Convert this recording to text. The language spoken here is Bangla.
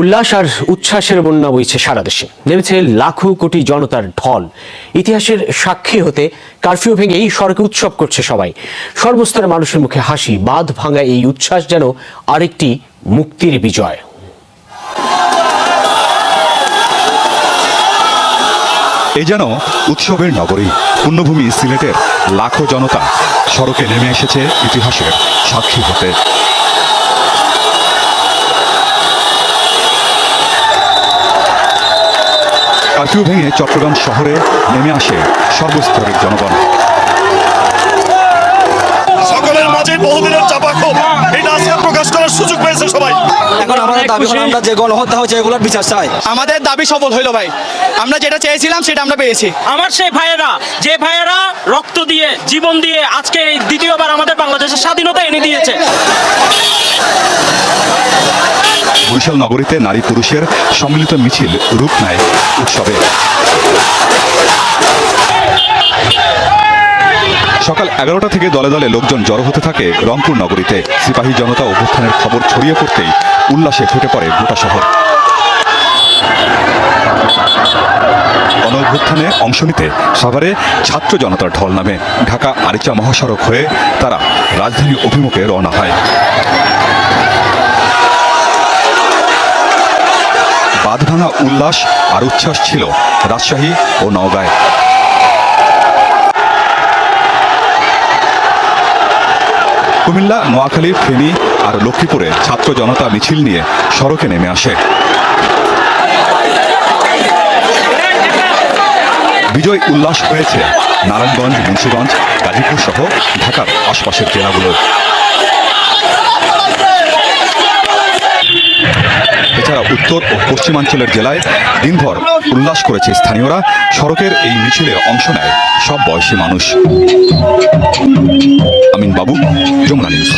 উল্লাস আর উচ্ছ্বাসের বন্যা বইছে সারা দেশে। নেমেছে লাখো কোটি জনতার ঢল। ইতিহাসের সাক্ষী হতে কারফিউ ভেঙেই সড়কে উৎসব করছে সবাই। সর্বস্তরের মানুষের মুখে হাসি, বাঁধ ভাঙা এই উচ্ছ্বাস যেন আরেকটি মুক্তির বিজয়। এ যেন উৎসবের নগরী পূর্ণভূমি সিলেটের লাখো জনতা সড়কে নেমে এসেছে ইতিহাসের সাক্ষী হতে। কারফিউ ভেঙে চট্টগ্রাম শহরে নেমে আসে সর্বস্তরের জনগণ। সকলের মাঝে বহুদিনের চাপা ক্ষোভ এটা আজকে প্রকাশ করার সুযোগ পেয়েছে সবাই। এখন আমাদের দাবি হলো আমরা যে গণহত্যা হয়েছে এগুলোর বিচার চাই। আমাদের দাবি সফল হইল ভাই। আমরা যেটা চেয়েছিলাম সেটা আমরা পেয়েছি। আমার সেই ভাইয়েরা যে ভাইয়েরা রক্ত দিয়ে জীবন দিয়ে আজকে এই দ্বিতীয়বার আমাদের বাংলাদেশের স্বাধীনতা এনে দিয়েছে বরিশাল নগরীতে নারী পুরুষের সম্মিলিত মিছিল রূপ নেয় উৎসবে। সকাল এগারোটা থেকে দলে দলে লোকজন জড়ো হতে থাকে রংপুর নগরীতে। সিপাহী জনতা অভ্যুত্থানের খবর ছড়িয়ে পড়তেই উল্লাসে ফেটে পড়ে গোটা শহর। গণঅভ্যুত্থানে অংশ নিতে সাভারে ছাত্র জনতার ঢল নামে ঢাকা আরিচা মহাসড়ক হয়ে তারা রাজধানী অভিমুখে রওনা হয়। বাঁধভাঙা উল্লাস আর উচ্ছ্বাস ছিল রাজশাহী ও নওগাঁয়। কুমিল্লা, নোয়াখালী, ফেনী আর লক্ষ্মীপুরে ছাত্র জনতা মিছিল নিয়ে সড়কে নেমে আসে। বিজয় উল্লাস হয়েছে নারায়ণগঞ্জ, মুন্সিগঞ্জ, গাজীপুর সহ ঢাকার আশপাশের জেলাগুলো উত্তর ও পশ্চিমাঞ্চলের জেলায় দিনভর উল্লাস করেছে স্থানীয়রা। সড়কের এই মিছিলে অংশ নেয় সব বয়সী মানুষ। আমিন বাবু, যমুনা নিউজ।